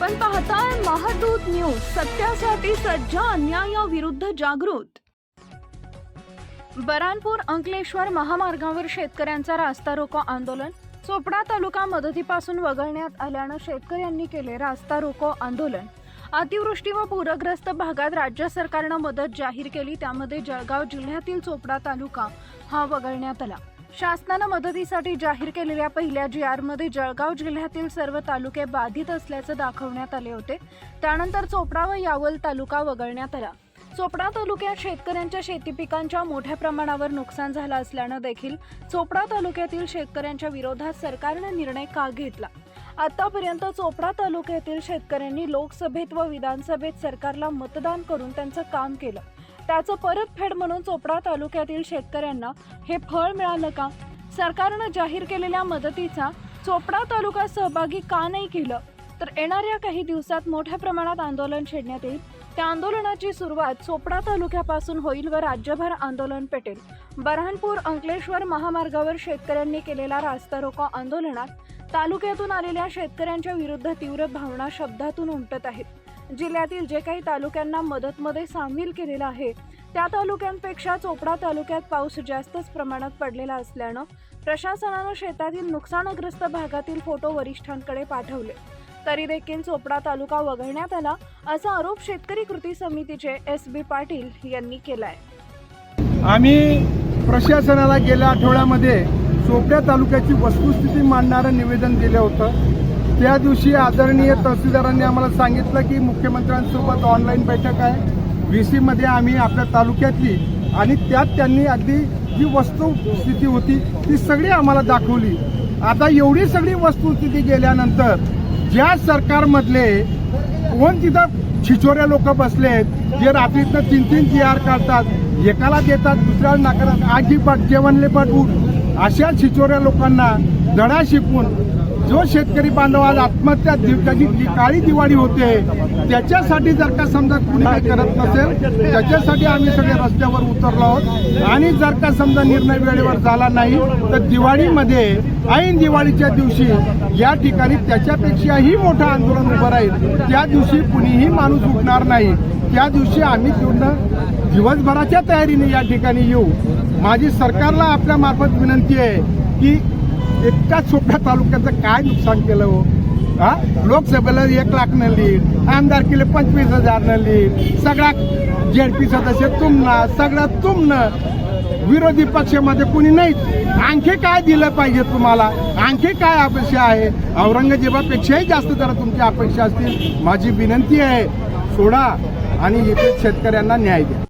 आपण पाहताय महादूत न्यूज सत्यासाठी सज्ज अन्यायाविरुद्ध जागृत. बरानपूर अंकलेश्वर महामार्गावर शेतकऱ्यांचा रास्ता रोको आंदोलन. चोपडा तालुका मदतीपासून वगळण्यात आल्यानं शेतकऱ्यांनी केले रास्ता रोको आंदोलन. अतिवृष्टी व पूरग्रस्त भागात राज्य सरकारनं मदत जाहीर केली त्यामध्ये जळगाव जिल्ह्यातील चोपडा तालुका हा वगळण्यात आला. शासनानं मदतीसाठी जाहीर केलेल्या पहिल्या जी आरमध्ये जळगाव जिल्ह्यातील सर्व तालुके बाधित असल्याचं दाखवण्यात आले होते. त्यानंतर चोपडा व यावल तालुका वगळण्यात आला. चोपडा तालुक्यात शेतकऱ्यांच्या शेती पिकांच्या मोठ्या प्रमाणावर नुकसान झालं असल्यानं देखील चोपडा तालुक्यातील शेतकऱ्यांच्या विरोधात सरकारनं निर्णय का घेतला? आतापर्यंत चोपडा तालुक्यातील शेतकऱ्यांनी लोकसभेत व विधानसभेत सरकारला मतदान करून त्यांचं काम केलं. त्याचं परतफेड म्हणून चोपडा तालुक्यातील शेतकऱ्यांना हे फळ मिळालं का? सरकारनं जाहीर केलेल्या मदतीचा चोपडा तालुका सहभागी का नाही केलं? तर येणाऱ्या काही दिवसात मोठ्या प्रमाणात आंदोलन छेडण्यात येईल. त्या आंदोलनाची सुरुवात चोपडा तालुक्यापासून होईल व राज्यभर आंदोलन पेटेल. बऱ्हाणपूर अंकलेश्वर महामार्गावर शेतकऱ्यांनी केलेल्या रास्ता रोको आंदोलनात तालुक्यातून आलेल्या शेतकऱ्यांच्या विरुद्ध तीव्र भावना शब्दातून उमटत आहेत. जिल्ह्यातील जे काही तालुक्यांना मदतमध्ये सामील केलेलं आहे त्या तालुक्यांपेक्षा चोपडा तालुक्यात पाऊस जास्तच प्रमाणात पडलेला असल्यानं प्रशासनानं शेतातील नुकसानग्रस्त भागातील फोटो वरिष्ठांकडे पाठवले. तरी देखील चोपडा तालुका वगळण्यात आला असा आरोप शेतकरी कृती समितीचे एस बी पाटील यांनी केलाय. आम्ही प्रशासनाला गेल्या आठवड्यामध्ये चोपड्या तालुक्याची वस्तुस्थिती मांडणारं निवेदन दिलं होतं. त्या दिवशी आदरणीय तहसीलदारांनी आम्हाला सांगितलं की मुख्यमंत्र्यांसोबत ऑनलाईन बैठक आहे. व्ही सीमध्ये आम्ही आपल्या तालुक्यातली आणि त्यात त्यांनी अगदी जी वस्तुस्थिती होती ती सगळी आम्हाला दाखवली. आता एवढी सगळी वस्तुस्थिती गेल्यानंतर ज्या सरकारमधले कोण तिथं छिचोऱ्या लोक बसलेत जे रात्रीतनं तीन तीन जी आर काढतात एकाला देतात दुसऱ्याला नाकारतात आजी पाट जेवणले पाठवून अशा छिचोऱ्या लोकांना धडा शिकवून जो शेतकरी बांधव आज आत्महत्या दिवसाची त्याची जी काळी दिवाळी होते त्याच्यासाठी जर का समजा कुणी काही करत नसेल त्याच्यासाठी आम्ही सगळे रस्त्यावर उतरलो आहोत. आणि जर का समजा निर्णय वेळेवर झाला नाही तर दिवाळीमध्ये ऐन दिवाळीच्या दिवशी या ठिकाणी त्याच्यापेक्षाही मोठं आंदोलन उभं राहील. त्या दिवशी कुणीही माणूस उठणार नाही. त्या दिवशी आम्ही पूर्ण दिवसभराच्या तयारीने या ठिकाणी येऊ. माझी सरकारला आपल्या मार्फत विनंती आहे की एका छोट्या तालुक्याचं काय नुकसान केलं हो? हा? लोकसभेला एक लाख न लीड आमदार केले पंचवीस हजार न लीड सगळा जेडपी सदस्य तुमना सगळं तुमनं. विरोधी पक्षामध्ये कुणी नाही. आणखी काय दिलं पाहिजे तुम्हाला? आणखी काय अपेक्षा आहे? औरंगजेबापेक्षाही जास्त जरा तुमच्या अपेक्षा असतील. माझी विनंती आहे सोडा आणि इथे शेतकऱ्यांना न्याय द्या.